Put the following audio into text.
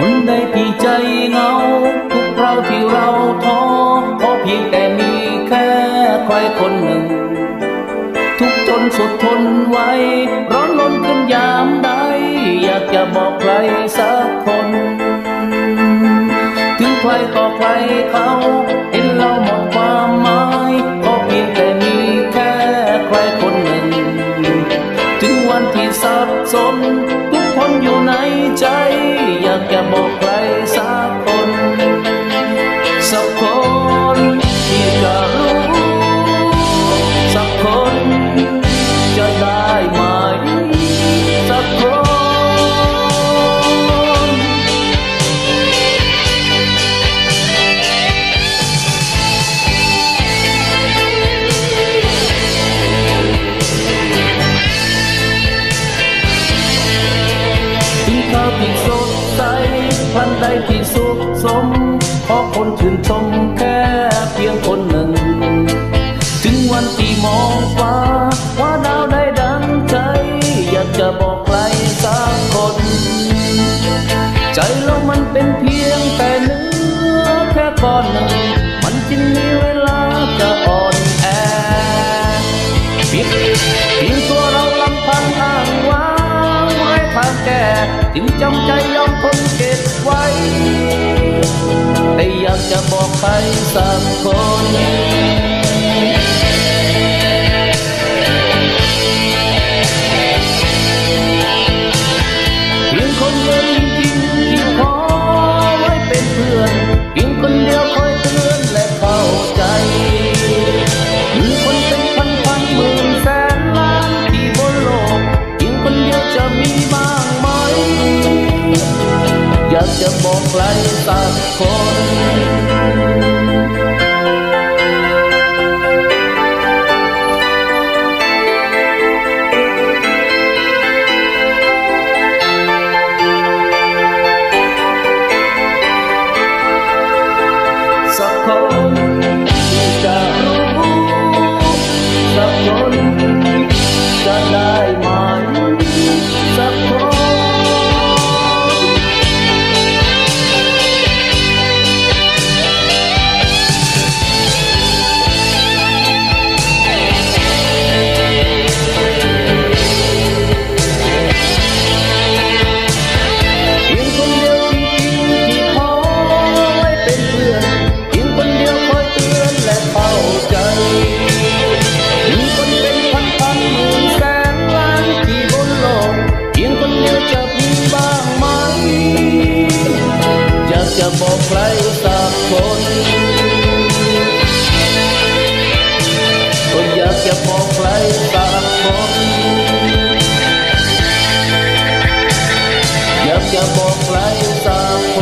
คนใดที่ใจเหงา ทุกเราที่เราท้อขอเพียงแต่มีแค่ใครคนหนึ่ง ทุกจนสุดทนไว้ ร้อนรนขึ้นยามใด อยากจะบอกใครสัก พันใดที่สุขสมขอคนชื่นชมแค่เพียงคนหนึ่ง ถึงวันที่มองฟ้า ว่าดาวได้ดังใจ อยากจะบอกใครสักคน ใจเรามันเป็นเพียงแต่เนื้อแค่ก้อนหนึ่ง มันจึงมีเวลาจะอ่อนแอเพียงเพียงตัวเราลำพังอ้างว้างไว้ทางแก่จึงจำใจยอมทนเก็บากจะบอกใครสักคนากจะบอกหลรยตาคน จะบอกใครสักคน ก็อยากจะบอกใครสักคน อยากจะบอกใครสัก